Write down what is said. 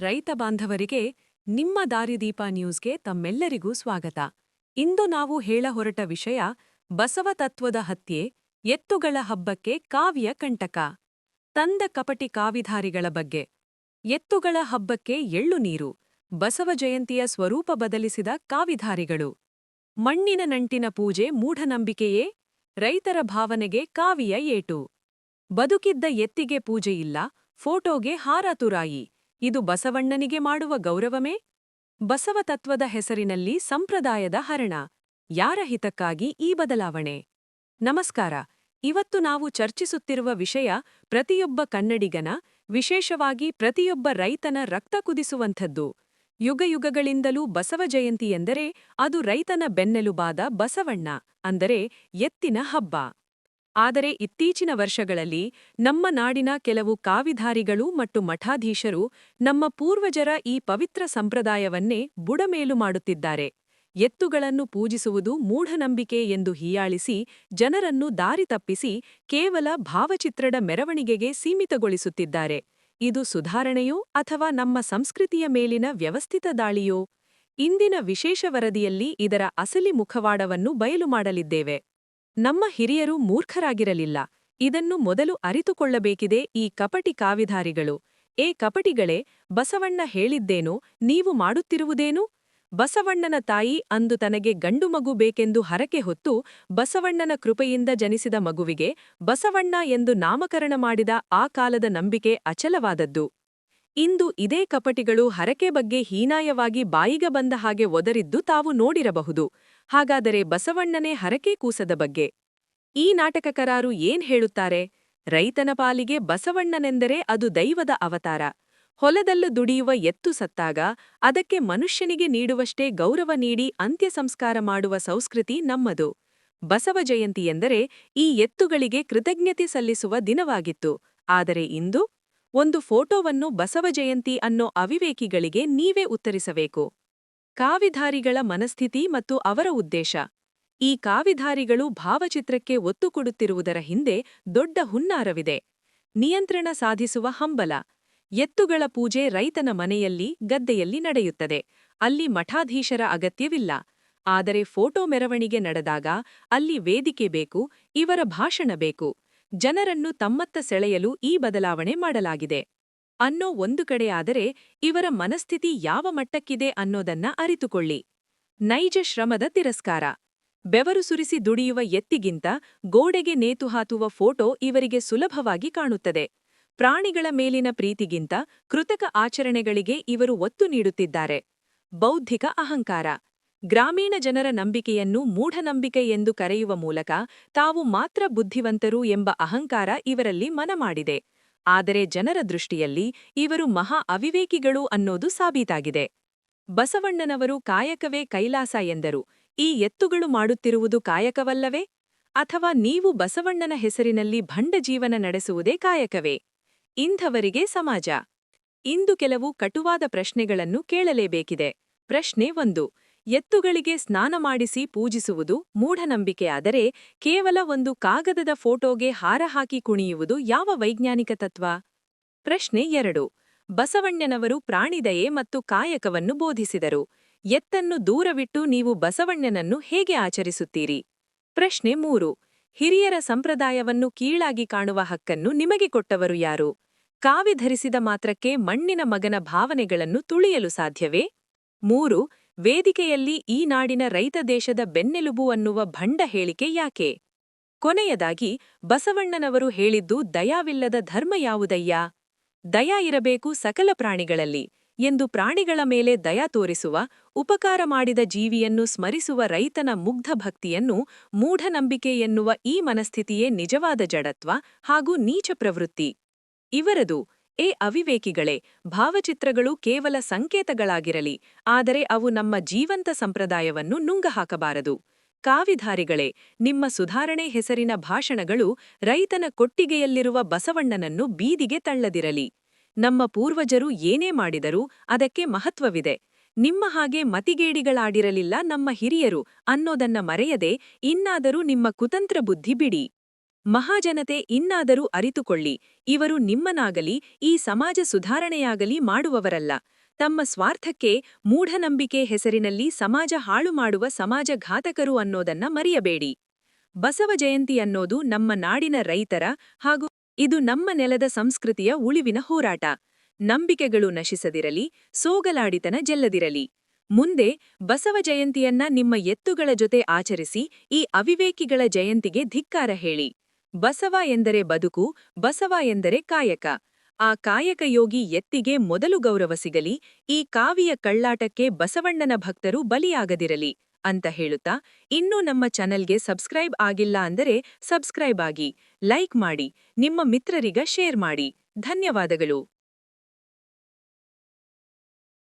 ರೈತ ಬಾಂಧವರಿಗೆ ನಿಮ್ಮ ದಾರಿದೀಪ ನ್ಯೂಸ್ಗೆ ತಮ್ಮೆಲ್ಲರಿಗೂ ಸ್ವಾಗತ. ಇಂದು ನಾವು ಹೇಳ ಹೊರಟ ವಿಷಯ ಬಸವ ತತ್ವದ ಹತ್ಯೆ, ಎತ್ತುಗಳ ಹಬ್ಬಕ್ಕೆ ಕಾವ್ಯ ಕಂಟಕ. ತಂದ ಕಪಟಿ ಕಾವಿಧಾರಿಗಳ ಬಗ್ಗೆ. ಎತ್ತುಗಳ ಹಬ್ಬಕ್ಕೆ ಎಳ್ಳು ನೀರು, ಬಸವ ಜಯಂತಿಯ ಸ್ವರೂಪ ಬದಲಿಸಿದ ಕಾವಿಧಾರಿಗಳು. ಮಣ್ಣಿನ ನಂಟಿನ ಪೂಜೆ ಮೂಢನಂಬಿಕೆಯೇ, ರೈತರ ಭಾವನೆಗೆ ಕಾವಿಯ ಏಟು. ಬದುಕಿದ್ದ ಎತ್ತಿಗೆ ಪೂಜೆಯಿಲ್ಲ ಫೋಟೋಗೆ ಹಾರ ತುರಾಯಿ. ಇದು ಬಸವಣ್ಣನಿಗೆ ಮಾಡುವ ಗೌರವಮೇ ಬಸವ ತತ್ವದ ಹೆಸರಿನಲ್ಲಿ ಸಂಪ್ರದಾಯದ ಹರಣ. ಯಾರ ಹಿತಕ್ಕಾಗಿ ಈ ಬದಲಾವಣೆ? ನಮಸ್ಕಾರ. ಇವತ್ತು ನಾವು ಚರ್ಚಿಸುತ್ತಿರುವ ವಿಷಯ ಪ್ರತಿಯೊಬ್ಬ ಕನ್ನಡಿಗನ, ವಿಶೇಷವಾಗಿ ಪ್ರತಿಯೊಬ್ಬ ರೈತನ ರಕ್ತ ಕುದಿಸುವಂಥದ್ದು. ಯುಗಯುಗಗಳಿಂದಲೂ ಬಸವ ಜಯಂತಿ ಎಂದರೆ ಅದು ರೈತನ ಬೆನ್ನೆಲುಬಾದ ಬಸವಣ್ಣ, ಅಂದರೆ ಎತ್ತಿನ ಹಬ್ಬ. ಆದರೆ ಇತ್ತೀಚಿನ ವರ್ಷಗಳಲ್ಲಿ ನಮ್ಮ ನಾಡಿನ ಕೆಲವು ಕಾವಿಧಾರಿಗಳು ಮತ್ತು ಮಠಾಧೀಶರು ನಮ್ಮ ಪೂರ್ವಜರ ಈ ಪವಿತ್ರ ಸಂಪ್ರದಾಯವನ್ನೇ ಬುಡಮೇಲು ಮಾಡುತ್ತಿದ್ದಾರೆ. ಎತ್ತುಗಳನ್ನು ಪೂಜಿಸುವುದು ಮೂಢನಂಬಿಕೆ ಎಂದು ಹೀಯಾಳಿಸಿ ಜನರನ್ನು ದಾರಿ ತಪ್ಪಿಸಿ ಕೇವಲ ಭಾವಚಿತ್ರದ ಮೆರವಣಿಗೆಗೆ ಸೀಮಿತಗೊಳಿಸುತ್ತಿದ್ದಾರೆ. ಇದು ಸುಧಾರಣೆಯೋ ಅಥವಾ ನಮ್ಮ ಸಂಸ್ಕೃತಿಯ ಮೇಲಿನ ವ್ಯವಸ್ಥಿತ ದಾಳಿಯೋ? ಇಂದಿನ ವಿಶೇಷ ವರದಿಯಲ್ಲಿ ಇದರ ಅಸಲಿ ಮುಖವಾಡವನ್ನು ಬಯಲು ಮಾಡಲಿದ್ದೇವೆ. ನಮ್ಮ ಹಿರಿಯರು ಮೂರ್ಖರಾಗಿರಲಿಲ್ಲ. ಇದನ್ನು ಮೊದಲು ಅರಿತುಕೊಳ್ಳಬೇಕಿದೆ ಈ ಕಪಟಿ ಕಾವಿಧಾರಿಗಳು. ಏ ಕಪಟಿಗಳೇ, ಬಸವಣ್ಣ ಹೇಳಿದ್ದೇನು, ನೀವು ಮಾಡುತ್ತಿರುವುದೇನು? ಬಸವಣ್ಣನ ತಾಯಿ ಅಂದು ತನಗೆ ಗಂಡು ಮಗು ಬೇಕೆಂದು ಹರಕೆ ಹೊತ್ತು ಬಸವಣ್ಣನ ಕೃಪೆಯಿಂದ ಜನಿಸಿದ ಮಗುವಿಗೆ ಬಸವಣ್ಣ ಎಂದು ನಾಮಕರಣ ಮಾಡಿದ ಆ ಕಾಲದ ನಂಬಿಕೆ ಅಚಲವಾದದ್ದು. ಇಂದು ಇದೇ ಕಪಟಿಗಳು ಹರಕೆ ಬಗ್ಗೆ ಹೀನಾಯವಾಗಿ ಬಾಯಿಗ ಬಂದ ಹಾಗೆ ಒದರಿದ್ದು ತಾವು ನೋಡಿರಬಹುದು. ಹಾಗಾದರೆ ಬಸವಣ್ಣನೇ ಹರಕೆ ಕೂಸದ ಬಗ್ಗೆ. ಈ ನಾಟಕಕರಾರು ಏನ್ ಹೇಳುತ್ತಾರೆ? ರೈತನ ಪಾಲಿಗೆ ಬಸವಣ್ಣನೆಂದರೆ ಅದು ದೈವದ ಅವತಾರ. ಹೊಲದಲ್ಲೂ ದುಡಿಯುವ ಎತ್ತು ಸತ್ತಾಗ ಅದಕ್ಕೆ ಮನುಷ್ಯನಿಗೆ ನೀಡುವಷ್ಟೇ ಗೌರವ ನೀಡಿ ಅಂತ್ಯ ಸಂಸ್ಕಾರ ಮಾಡುವ ಸಂಸ್ಕೃತಿ ನಮ್ಮದು. ಬಸವ ಜಯಂತಿ ಎಂದರೆ ಈ ಎತ್ತುಗಳಿಗೆ ಕೃತಜ್ಞತೆ ಸಲ್ಲಿಸುವ ದಿನವಾಗಿತ್ತು. ಆದರೆ ಇಂದು ಒಂದು ಫೋಟೋವನ್ನು ಬಸವ ಜಯಂತಿ ಅನ್ನೋ ಅವಿವೇಕಿಗಳಿಗೆ ನೀವೇ ಉತ್ತರಿಸಬೇಕು. ಕಾವಿಧಾರಿಗಳ ಮನಸ್ಥಿತಿ ಮತ್ತು ಅವರ ಉದ್ದೇಶ. ಈ ಕಾವಿಧಾರಿಗಳು ಭಾವಚಿತ್ರಕ್ಕೆ ಒತ್ತು ಕೊಡುತ್ತಿರುವುದರ ಹಿಂದೆ ದೊಡ್ಡ ಹುನ್ನಾರವಿದೆ. ನಿಯಂತ್ರಣ ಸಾಧಿಸುವ ಹಂಬಲ. ಎತ್ತುಗಳ ಪೂಜೆ ರೈತನ ಮನೆಯಲ್ಲಿ, ಗದ್ದೆಯಲ್ಲಿ ನಡೆಯುತ್ತದೆ. ಅಲ್ಲಿ ಮಠಾಧೀಶರ ಅಗತ್ಯವಿಲ್ಲ. ಆದರೆ ಫೋಟೋ ಮೆರವಣಿಗೆ ನಡೆದಾಗ ಅಲ್ಲಿ ವೇದಿಕೆ ಬೇಕು, ಇವರ ಭಾಷಣ ಬೇಕು. ಜನರನ್ನು ತಮ್ಮತ್ತ ಸೆಳೆಯಲು ಈ ಬದಲಾವಣೆ ಮಾಡಲಾಗಿದೆ. ಅನ್ನೋ ಒಂದು ಕಡೆಯಾದರೆ ಇವರ ಮನಸ್ಥಿತಿ ಯಾವ ಮಟ್ಟಕ್ಕಿದೆ ಅನ್ನೋದನ್ನ ಅರಿತುಕೊಳ್ಳಿ. ನೈಜ ಶ್ರಮದ ತಿರಸ್ಕಾರ. ಬೆವರು ಸುರಿಸಿ ದುಡಿಯುವ ಎತ್ತಿಗಿಂತ ಗೋಡೆಗೆ ನೇತು ಹಾತುವ ಫೋಟೋ ಇವರಿಗೆ ಸುಲಭವಾಗಿ ಕಾಣುತ್ತದೆ. ಪ್ರಾಣಿಗಳ ಮೇಲಿನ ಪ್ರೀತಿಗಿಂತ ಕೃತಕ ಆಚರಣೆಗಳಿಗೆ ಇವರು ಒತ್ತು ನೀಡುತ್ತಿದ್ದಾರೆ. ಬೌದ್ಧಿಕ ಅಹಂಕಾರ. ಗ್ರಾಮೀಣ ಜನರ ನಂಬಿಕೆಯನ್ನು ಮೂಢನಂಬಿಕೆ ಎಂದು ಕರೆಯುವ ಮೂಲಕ ತಾವು ಮಾತ್ರ ಬುದ್ಧಿವಂತರು ಎಂಬ ಅಹಂಕಾರ ಇವರಲ್ಲಿ ಮನಮಾಡಿದೆ. ಆದರೆ ಜನರ ದೃಷ್ಟಿಯಲ್ಲಿ ಇವರು ಮಹಾ ಅವಿವೇಕಿಗಳು ಅನ್ನೋದು ಸಾಬೀತಾಗಿದೆ. ಬಸವಣ್ಣನವರು ಕಾಯಕವೇ ಕೈಲಾಸ ಎಂದರು. ಈ ಎತ್ತುಗಳು ಮಾಡುತ್ತಿರುವುದು ಕಾಯಕವಲ್ಲವೇ? ಅಥವಾ ನೀವು ಬಸವಣ್ಣನ ಹೆಸರಿನಲ್ಲಿ ಭಂಡ ಜೀವನ ನಡೆಸುವುದೇ ಕಾಯಕವೇ? ಇಂಥವರಿಗೆ ಸಮಾಜ. ಇಂದು ಕೆಲವು ಕಟುವಾದ ಪ್ರಶ್ನೆಗಳನ್ನು ಕೇಳಲೇಬೇಕಿದೆ. ಪ್ರಶ್ನೆ ಒಂದು ಎತ್ತುಗಳಿಗೆ ಸ್ನಾನ ಮಾಡಿಸಿ ಪೂಜಿಸುವುದು ಮೂಢನಂಬಿಕೆಯಾದರೆ ಕೇವಲ ಒಂದು ಕಾಗದದ ಫೋಟೋಗೆ ಹಾರ ಹಾಕಿ ಕುಣಿಯುವುದು ಯಾವ ವೈಜ್ಞಾನಿಕ ತತ್ವ? ಪ್ರಶ್ನೆ ಎರಡು. ಬಸವಣ್ಣನವರು ಪ್ರಾಣಿದಯೆ ಮತ್ತು ಕಾಯಕವನ್ನು ಬೋಧಿಸಿದರು. ಎತ್ತನ್ನು ದೂರವಿಟ್ಟು ನೀವು ಬಸವಣ್ಣನನ್ನು ಹೇಗೆ ಆಚರಿಸುತ್ತೀರಿ? ಪ್ರಶ್ನೆ ಮೂರು. ಹಿರಿಯರ ಸಂಪ್ರದಾಯವನ್ನು ಕೀಳಾಗಿ ಕಾಣುವ ಹಕ್ಕನ್ನು ನಿಮಗೆ ಕೊಟ್ಟವರು ಯಾರು? ಕಾವಿ ಧರಿಸಿದ ಮಾತ್ರಕ್ಕೆ ಮಣ್ಣಿನ ಮಗನ ಭಾವನೆಗಳನ್ನು ತುಳಿಯಲು ಸಾಧ್ಯವೇ? ಮೂರು. ವೇದಿಕೆಯಲ್ಲಿ ಈ ನಾಡಿನ ರೈತ ದೇಶದ ಬೆನ್ನೆಲುಬು ಅನ್ನುವ ಭಂಡ ಹೇಳಿಕೆ ಯಾಕೆ? ಕೊನೆಯದಾಗಿ, ಬಸವಣ್ಣನವರು ಹೇಳಿದ್ದು ದಯಾವಿಲ್ಲದ ಧರ್ಮ ಯಾವುದಯ್ಯಾ? ದಯಾ ಇರಬೇಕು ಸಕಲ ಪ್ರಾಣಿಗಳಲ್ಲಿ ಎಂದು ಪ್ರಾಣಿಗಳ ಮೇಲೆ ದಯಾ ತೋರಿಸುವ, ಉಪಕಾರ ಮಾಡಿದ ಜೀವಿಯನ್ನು ಸ್ಮರಿಸುವ ರೈತನ ಮುಗ್ಧ ಭಕ್ತಿಯನ್ನು ಮೂಢನಂಬಿಕೆ ಎನ್ನುವ ಈ ಮನಸ್ಥಿತಿಯೇ ನಿಜವಾದ ಜಡತ್ವ ಹಾಗೂ ನೀಚ ಪ್ರವೃತ್ತಿ. ಇವರದು ಏ ಅವಿವೇಕಿಗಳೇ, ಭಾವಚಿತ್ರಗಳು ಕೇವಲ ಸಂಕೇತಗಳಾಗಿರಲಿ, ಆದರೆ ಅವು ನಮ್ಮ ಜೀವಂತ ಸಂಪ್ರದಾಯವನ್ನು ನುಂಗಹಾಕಬಾರದು. ಕಾವಿಧಾರಿಗಳೇ, ನಿಮ್ಮ ಸುಧಾರಣೆ ಹೆಸರಿನ ಭಾಷಣಗಳು ರೈತನ ಕೊಟ್ಟಿಗೆಯಲ್ಲಿರುವ ಬಸವಣ್ಣನನ್ನು ಬೀದಿಗೆ ತಳ್ಳದಿರಲಿ. ನಮ್ಮ ಪೂರ್ವಜರು ಏನೇ ಮಾಡಿದರೂ ಅದಕ್ಕೆ ಮಹತ್ವವಿದೆ. ನಿಮ್ಮ ಹಾಗೆ ಮತಿಗೇಡಿಗಳಾಡಿರಲಿಲ್ಲ ನಮ್ಮ ಹಿರಿಯರು ಅನ್ನೋದನ್ನ ಮರೆಯದೆ ಇನ್ನಾದರೂ ನಿಮ್ಮ ಕುತಂತ್ರ ಬುದ್ಧಿ ಬಿಡಿ. ಮಹಾಜನತೆ ಇನ್ನಾದರೂ ಅರಿತುಕೊಳ್ಳಿ, ಇವರು ನಿಮ್ಮನಾಗಲಿ, ಈ ಸಮಾಜ ಸುಧಾರಣೆಯಾಗಲಿ ಮಾಡುವವರಲ್ಲ. ತಮ್ಮ ಸ್ವಾರ್ಥಕ್ಕೆ ಮೂಢನಂಬಿಕೆ ಹೆಸರಿನಲ್ಲಿ ಸಮಾಜ ಹಾಳು ಮಾಡುವ ಸಮಾಜಘಾತಕರು ಅನ್ನೋದನ್ನ ಮರೆಯಬೇಡಿ. ಬಸವ ಜಯಂತಿ ಅನ್ನೋದು ನಮ್ಮ ನಾಡಿನ ರೈತರ ಹಾಗೂ ಇದು ನಮ್ಮ ನೆಲದ ಸಂಸ್ಕೃತಿಯ ಉಳಿವಿನ ಹೋರಾಟ. ನಂಬಿಕೆಗಳು ನಶಿಸದಿರಲಿ, ಸೋಗಲಾಡಿತನ ಜೆಲ್ಲದಿರಲಿ. ಮುಂದೆ ಬಸವ ಜಯಂತಿಯನ್ನ ನಿಮ್ಮ ಎತ್ತುಗಳ ಜೊತೆ ಆಚರಿಸಿ, ಈ ಅವಿವೇಕಿಗಳ ಜಯಂತಿಗೆ ಧಿಕ್ಕಾರ ಹೇಳಿ. ಬಸವ ಎಂದರೆ ಬದುಕು, ಬಸವ ಎಂದರೆ ಕಾಯಕ. ಆ ಕಾಯಕ ಯೋಗಿ ಎತ್ತಿಗೆ ಮೊದಲು ಗೌರವ ಸಿಗಲಿ, ಈ ಕಾವಿಯ ಕಳ್ಳಾಟಕ್ಕೆ ಬಸವಣ್ಣನ ಭಕ್ತರು ಬಲಿಯಾಗದಿರಲಿ ಅಂತ ಹೇಳುತ್ತಾ, ಇನ್ನೂ ನಮ್ಮ ಚಾನಲ್ಗೆ ಸಬ್ಸ್ಕ್ರೈಬ್ ಆಗಿಲ್ಲ ಅಂದರೆ ಸಬ್ಸ್ಕ್ರೈಬ್ ಆಗಿ, ಲೈಕ್ ಮಾಡಿ, ನಿಮ್ಮ ಮಿತ್ರರಿಗ ಶೇರ್ ಮಾಡಿ. ಧನ್ಯವಾದಗಳು.